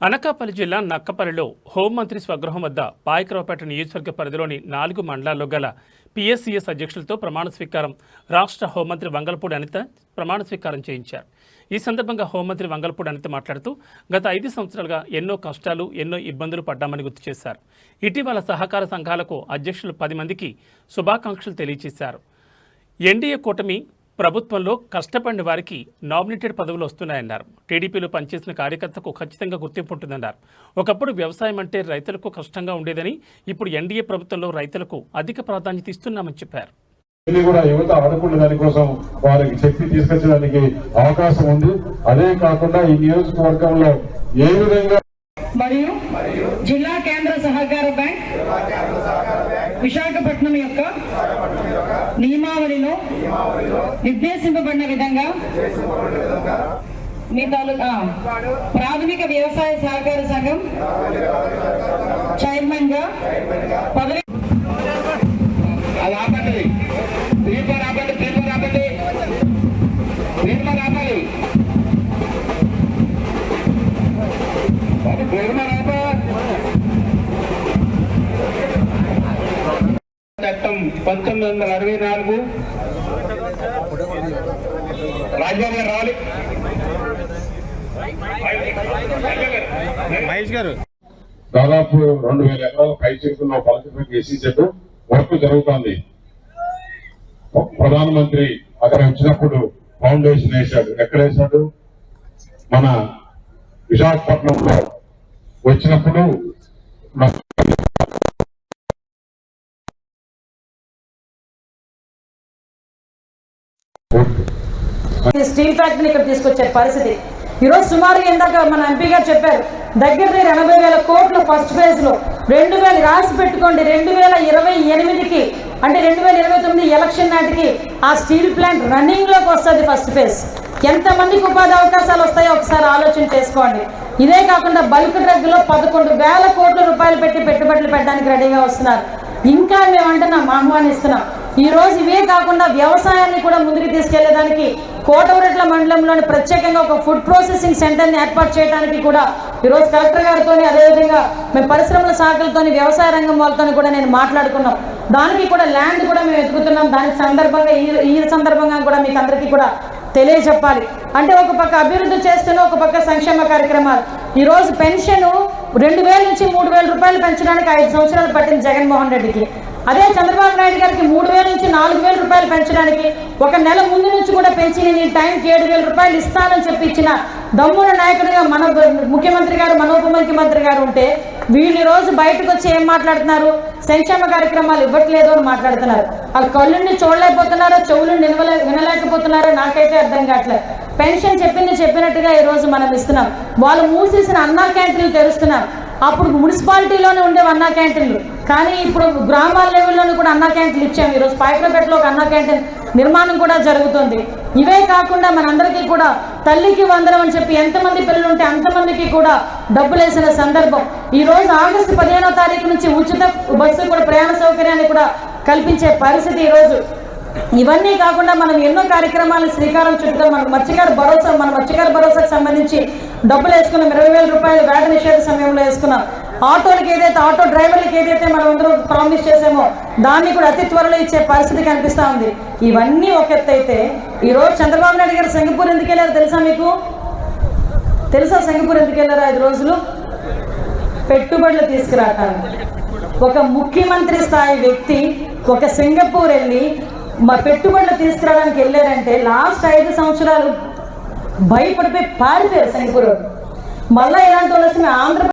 అనకాపల్లి జిల్లా నక్కపల్లిలో హోంమంత్రి స్వగృహం వద్ద పాయకరావుపేట నియోజకవర్గ పరిధిలోని నాలుగు మండలాల్లో గల పిఎస్సిఎస్ అధ్యక్షులతో ప్రమాణ స్వీకారం రాష్ట్ర హోంమంత్రి వంగలపూడి అనిత ప్రమాణ స్వీకారం చేయించారు. ఈ సందర్భంగా హోంమంత్రి వంగలపూడి అనిత మాట్లాడుతూ గత ఐదు సంవత్సరాలుగా ఎన్నో కష్టాలు ఎన్నో ఇబ్బందులు పడ్డామని గుర్తు చేశారు. ఇటీవల సహకార సంఘాలకు అధ్యక్షులు పది మందికి శుభాకాంక్షలు తెలియజేశారు ఎన్డీఏ కూటమి ప్రభుత్వంలో కష్టపడిన వారికి నామినేటెడ్ పదవులు వస్తున్నాయన్నారు. టీడీపీలో పనిచేసిన కార్యకర్తకు ఖచ్చితంగా గుర్తింపు ఉంటుందన్నారు. ఒకప్పుడు వ్యవసాయం అంటే రైతులకు కష్టంగా ఉండేదని ఇప్పుడు ఎన్డీఏ ప్రభుత్వంలో రైతులకు అధిక ప్రాధాన్యత ఇస్తున్నామని చెప్పారు. కూడా యువత ఆడుకునే దానికోసం వారికి శక్తి తీసుకొచ్చడానికి అవకాశం ఉంది. అదే కాకుండా ఈ నియోజకవర్గంలో ఏ విధంగా మరియు జిల్లా కేంద్ర సహకార బ్యాంక్ విశాఖపట్నం యొక్క నియమావళిలో నిర్దేశింపబడిన విధంగా మీ తాలూకా ప్రాథమిక వ్యవసాయ సహకార సంఘం పంతొమ్మిది వందల అరవై నాలుగు రాజ్యాంగం రావాలి. మహేష్ గారు. దాదాపు రెండు వేల ఎకరాల పై చెక్కున్న పలకపై ఎస్సీజెడ్ వర్క్ జరుగుతోంది. ప్రధానమంత్రి అక్కడ వచ్చినప్పుడు ఫౌండేషన్ వేశాడు. ఎక్కడ వేశాడు? మన విశాఖపట్నంలో. వచ్చినప్పుడు స్టీల్ ఫ్యాక్టరీని ఇక్కడ తీసుకొచ్చే పరిస్థితి. ఈరోజు సుమారు ఇందాక మన ఎంపీ గారు చెప్పారు దగ్గర దగ్గర ఎనభై వేల కోట్లు ఫస్ట్ ఫేజ్లో. రెండు వేలు రాసి పెట్టుకోండి రెండు వేల ఇరవై ఎనిమిదికి అంటే రెండు వేల ఇరవై తొమ్మిది ఎలక్షన్ నాటికి ఆ స్టీల్ ప్లాంట్ రన్నింగ్లోకి వస్తుంది ఫస్ట్ ఫేజ్ ఎంతమందికి ఉపాధి అవకాశాలు వస్తాయో ఒకసారి ఆలోచన చేసుకోండి. ఇదే కాకుండా బల్క్ డ్రగ్లో పదకొండు వేల కోట్ల రూపాయలు పెట్టి పెట్టుబడులు పెట్టడానికి రెడీగా వస్తున్నారు. ఇంకా మేము అంటున్నాం ఆహ్వానిస్తున్నాం. ఈరోజు ఇవే కాకుండా వ్యవసాయాన్ని కూడా ముందుకు తీసుకెళ్ళేదానికి కోటవరట్ల మండలంలోని ప్రత్యేకంగా ఒక ఫుడ్ ప్రాసెసింగ్ సెంటర్ని ఏర్పాటు చేయడానికి కూడా ఈరోజు కలెక్టర్ గారితో అదేవిధంగా మేము పరిశ్రమల శాఖలతో వ్యవసాయ రంగం వాళ్ళతో కూడా నేను మాట్లాడుకున్నాం. దానికి కూడా ల్యాండ్ కూడా మేము ఎదుగుతున్నాం దానికి సందర్భంగా ఈ ఈ సందర్భంగా కూడా మీకు అందరికీ కూడా తెలియజెప్పాలి. అంటే ఒక పక్క అభివృద్ధి చేస్తున్న ఒక పక్క సంక్షేమ కార్యక్రమాలు. ఈరోజు పెన్షన్ రెండు వేల నుంచి మూడు వేల రూపాయలు పెంచడానికి ఐదు సంవత్సరాలు పట్టింది జగన్మోహన్ రెడ్డికి. అదే చంద్రబాబు నాయుడు గారికి మూడు వేల నుంచి నాలుగు వేల రూపాయలు పెంచడానికి ఒక నెల ముందు నుంచి కూడా పెంచి నేను ఈ టైంకి ఏడు వేల రూపాయలు ఇస్తానని చెప్పి ఇచ్చిన దమ్ముల నాయకుడిగా మన ముఖ్యమంత్రి గారు మన ఉప ముఖ్యమంత్రి గారు ఉంటే వీళ్ళు రోజు బయటకు వచ్చి ఏం మాట్లాడుతున్నారు? సంక్షేమ కార్యక్రమాలు ఇవ్వట్లేదు అని మాట్లాడుతున్నారు. వాళ్ళు కళ్ళుని చూడలేకపోతున్నారో? చెవులు నిలవలే వినలేకపోతున్నారో? నాకైతే అర్థం కావట్లేదు. పెన్షన్ చెప్పింది చెప్పినట్టుగా ఈరోజు మనం ఇస్తున్నాం. వాళ్ళు మూసేసిన అన్నా క్యాంటీన్లు తెరుస్తున్నారు. అప్పుడు మున్సిపాలిటీలోనే ఉండేవి అన్నా క్యాంటీన్లు. కానీ ఇప్పుడు గ్రామాల లెవెల్లోనూ కూడా అన్నా క్యాంటీన్లు ఇచ్చాము. ఈరోజు పాయకరపేటలో ఒక అన్నా క్యాంటీన్ నిర్మాణం కూడా జరుగుతుంది. ఇవే కాకుండా మనందరికీ కూడా తల్లికి వందనం అని చెప్పి ఎంతమంది పిల్లలు ఉంటే అంతమందికి కూడా డబ్బులు వేసిన సందర్భం. ఈ రోజు ఆగస్టు పదిహేనో తారీఖు నుంచి ఉచిత బస్సు కూడా ప్రయాణ సౌకర్యాన్ని కూడా కల్పించే పరిస్థితి ఈరోజు ఇవన్నీ కాకుండా మనం ఎన్నో కార్యక్రమాలు శ్రీకారం చుట్టాం మన మత్స్యకారు భరోసా మన మత్స్యకారు భరోసాకు సంబంధించి డబ్బులు వేసుకున్నాం. ఇరవై వేల రూపాయలు వేట నిషేధ సమయంలో వేసుకున్నాం. ఆటోలకు ఏదైతే ఆటో డ్రైవర్లకు ఏదైతే మనం అందరూ ప్రామిస్ చేసామో దాన్ని కూడా అతి త్వరలో ఇచ్చే పరిస్థితి కనిపిస్తూ ఉంది. ఇవన్నీ ఒక ఎత్తు అయితే ఈరోజు చంద్రబాబు నాయుడు గారు సింగపూర్ ఎందుకు వెళ్ళారు తెలుసా మీకు? తెలుసా సింగపూర్ ఎందుకు వెళ్ళారు ఐదు రోజులు? పెట్టుబడులు తీసుకురావటానికి ఒక ముఖ్యమంత్రి స్థాయి వ్యక్తి ఒక సింగపూర్ వెళ్ళి మా పెట్టుబడులు తీసుకురావడానికి వెళ్ళారంటే లాస్ట్ ఐదు సంవత్సరాలు భయపడిపోయి పారిపోయారు సింగపూర్ మళ్ళీ మళ్ళా ఇలాంటి వాళ్ళు వస్తే ఆంధ్రప్రదేశ్